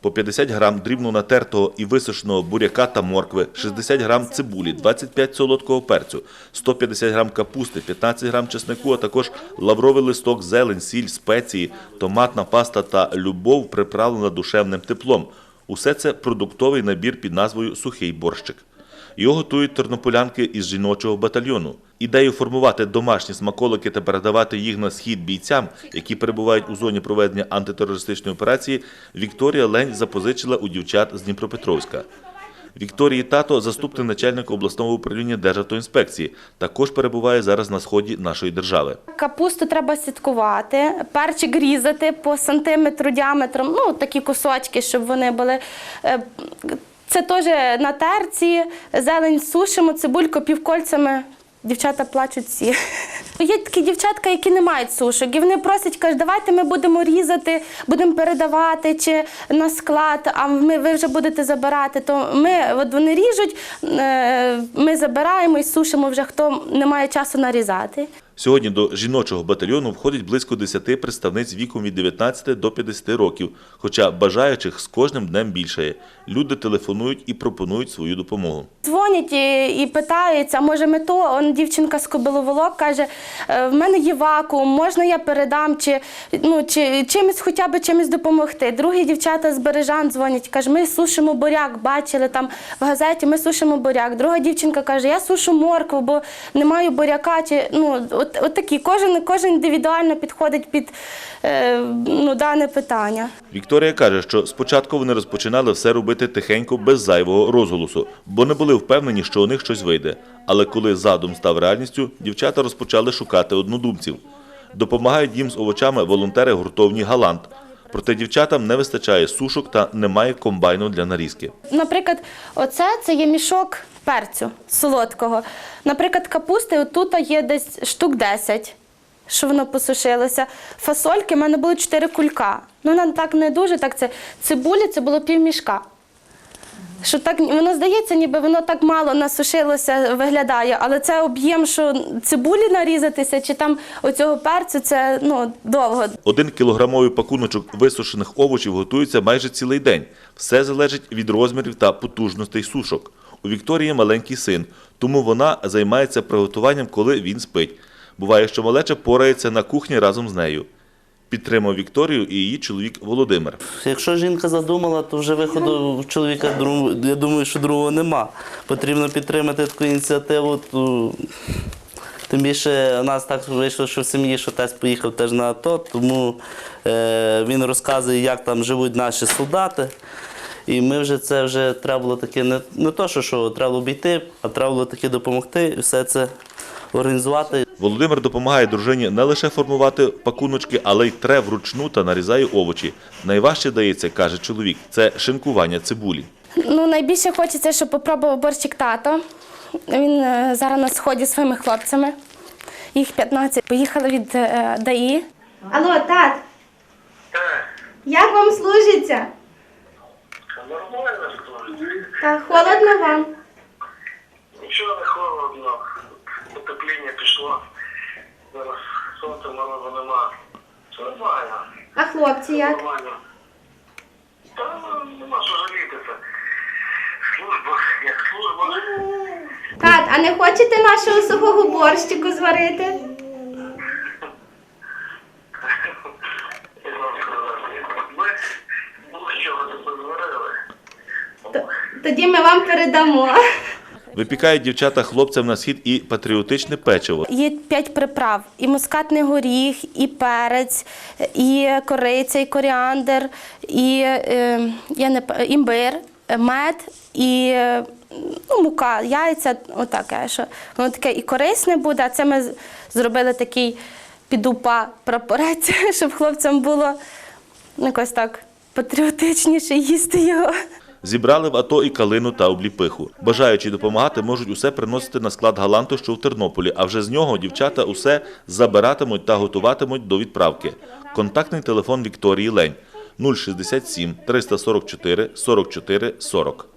По 50 грам дрібно натертого і висушеного буряка та моркви, 60 грам цибулі, 25 солодкого перцю, 150 грам капусти, 15 грам чеснику, а також лавровий листок, зелень, сіль, спеції, томатна паста та любов приправлена душевним теплом. Усе це продуктовий набір під назвою «Сухий борщик». Його готують тернополянки із жіночого батальйону. Ідею формувати домашні смаколики та передавати їх на схід бійцям, які перебувають у зоні проведення антитерористичної операції, Вікторія Лень запозичила у дівчат з Дніпропетровська. Вікторії тато, заступник начальника обласного управління Державтоінспекції, також перебуває зараз на сході нашої держави. Капусту треба слідкувати, перчик різати по сантиметру діаметром, ну такі кусочки, щоб вони були. Е, Це теж на терці, зелень сушимо, цибульку півкольцями. Дівчата плачуть всі. Є такі дівчатка, які не мають сушок, і вони просять, кажуть, давайте ми будемо різати, будемо передавати чи на склад, а ми ви вже будете забирати. То ми от вони ріжуть, е, ми забираємо і сушимо вже хто не має часу нарізати. Сьогодні до жіночого батальйону входить близько 10 представниць віком від 19 до 50 років, хоча бажаючих з кожним днем більшає. Люди телефонують і пропонують свою допомогу. Дзвонять і, і питаються, може ми то, он дівчинка з Кобиловолок каже, «Е, в мене є вакуум, можна я передам, чи, ну, чи чимось хоча б чимось допомогти. Другі дівчата з Бережан дзвонять, каже, ми сушимо буряк, бачили там в газеті, ми сушимо буряк. Друга дівчинка каже, я сушу моркву, бо не маю буряка. Чи, ну, от, от такі, кожен, кожен індивідуально підходить під е, ну, дане питання. Вікторія каже, що спочатку вони розпочинали все робити тихенько, без зайвого розголосу, бо не були впевнені, що у них щось вийде. Але коли задум став реальністю, дівчата розпочали шукати однодумців. Допомагають їм з овочами волонтери гуртовні Галант. Проте дівчатам не вистачає сушок та немає комбайну для нарізки. Наприклад, оце це є мішок перцю солодкого. Наприклад, капусти отут є десь штук 10, що воно посушилося. Фасольки в мене були 4 кулька. Ну, вона так не дуже, так це цибулі це було півмішка. Що так воно здається, ніби воно так мало насушилося, виглядає, але це об'єм, що цибулі нарізатися, чи там оцього перцю, це ну довго. Один кілограмовий пакуночок висушених овочів готується майже цілий день. Все залежить від розмірів та потужностей сушок. У Вікторії маленький син, тому вона займається приготуванням, коли він спить. Буває, що малеча порається на кухні разом з нею. Підтримав Вікторію і її чоловік Володимир. Якщо жінка задумала, то вже виходу в чоловіка я думаю, що другого нема. Потрібно підтримати таку ініціативу. То... Тим більше у нас так вийшло, що в сім'ї, що тесть поїхав теж на АТО, тому е, він розказує, як там живуть наші солдати. І ми вже це вже треба було таке не, не то, що, що треба було обійти, а треба було таки допомогти і все це організувати. Володимир допомагає дружині не лише формувати пакуночки, але й тре вручну та нарізає овочі. Найважче дається, каже чоловік, це шинкування цибулі. Ну, найбільше хочеться, щоб попробував борщик тато. Він е, зараз на сході зі своїми хлопцями. Їх 15. Поїхали від е, ДАІ. Алло, тат, Так, як вам служиться? нормально служить. Та холодно вам. Нічого не холодно. Потепління пішло. Зараз сонця морозу нема. Все нормально. А хлопці як? Нормально. Та ну, нема що жалітися. Служба, як служба. Тат, а не хочете нашого сухого борщику зварити? Як вам сказати? Ми нічого не позварили. Тоді ми вам передамо. Випікають дівчата хлопцям на схід і патріотичне печиво. Є п'ять приправ: і мускатний горіх, і перець, і кориця, і коріандр, і е, я не імбир, мед і е, ну, мука, яйця, отаке, що воно таке і корисне буде. А це ми зробили такий підупа прапорець, щоб хлопцям було якось так патріотичніше їсти його. Зібрали в АТО і калину та обліпиху. Бажаючі допомагати можуть усе приносити на склад галанту, що в Тернополі, а вже з нього дівчата усе забиратимуть та готуватимуть до відправки. Контактний телефон Вікторії Лень 067 344 44 40.